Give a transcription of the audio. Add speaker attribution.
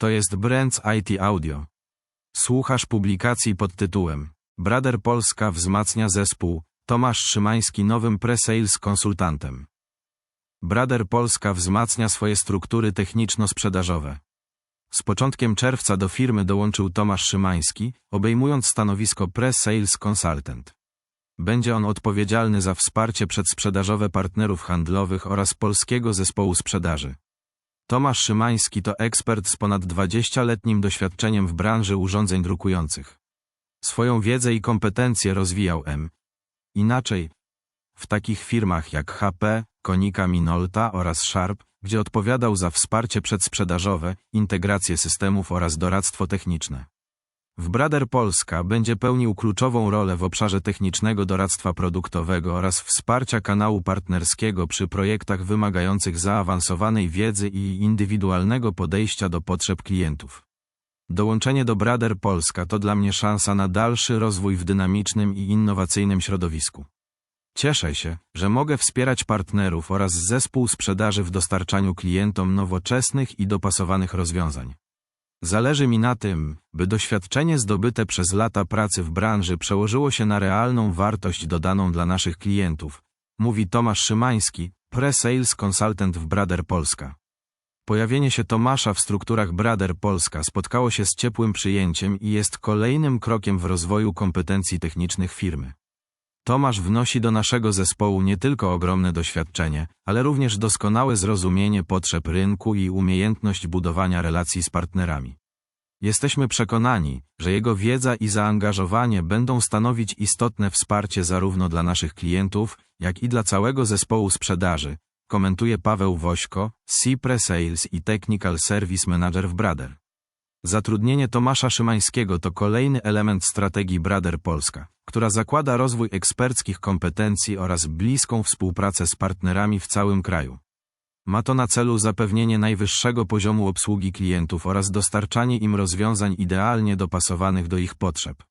Speaker 1: To jest Brands IT Audio. Słuchasz publikacji pod tytułem Brader Polska wzmacnia zespół, Tomasz Szymański nowym pre-sales konsultantem. Brader Polska wzmacnia swoje struktury techniczno-sprzedażowe. Z początkiem czerwca do firmy dołączył Tomasz Szymański, obejmując stanowisko pre-sales consultant. Będzie on odpowiedzialny za wsparcie przedsprzedażowe partnerów handlowych oraz polskiego zespołu sprzedaży. Tomasz Szymański to ekspert z ponad 20-letnim doświadczeniem w branży urządzeń drukujących. Swoją wiedzę i kompetencje rozwijał M. Inaczej, w takich firmach jak HP, Konica Minolta oraz Sharp, gdzie odpowiadał za wsparcie przedsprzedażowe, integrację systemów oraz doradztwo techniczne. W Brader Polska będzie pełnił kluczową rolę w obszarze technicznego doradztwa produktowego oraz wsparcia kanału partnerskiego przy projektach wymagających zaawansowanej wiedzy i indywidualnego podejścia do potrzeb klientów. Dołączenie do Brader Polska to dla mnie szansa na dalszy rozwój w dynamicznym i innowacyjnym środowisku. Cieszę się, że mogę wspierać partnerów oraz zespół sprzedaży w dostarczaniu klientom nowoczesnych i dopasowanych rozwiązań. Zależy mi na tym, by doświadczenie zdobyte przez lata pracy w branży przełożyło się na realną wartość dodaną dla naszych klientów, mówi Tomasz Szymański, pre-sales consultant w Brader Polska. Pojawienie się Tomasza w strukturach Brader Polska spotkało się z ciepłym przyjęciem i jest kolejnym krokiem w rozwoju kompetencji technicznych firmy. Tomasz wnosi do naszego zespołu nie tylko ogromne doświadczenie, ale również doskonałe zrozumienie potrzeb rynku i umiejętność budowania relacji z partnerami. Jesteśmy przekonani, że jego wiedza i zaangażowanie będą stanowić istotne wsparcie zarówno dla naszych klientów, jak i dla całego zespołu sprzedaży, komentuje Paweł Wośko, CPRE Sales i Technical Service Manager w Brader. Zatrudnienie Tomasza Szymańskiego to kolejny element strategii Brader Polska, która zakłada rozwój eksperckich kompetencji oraz bliską współpracę z partnerami w całym kraju. Ma to na celu zapewnienie najwyższego poziomu obsługi klientów oraz dostarczanie im rozwiązań idealnie dopasowanych do ich potrzeb.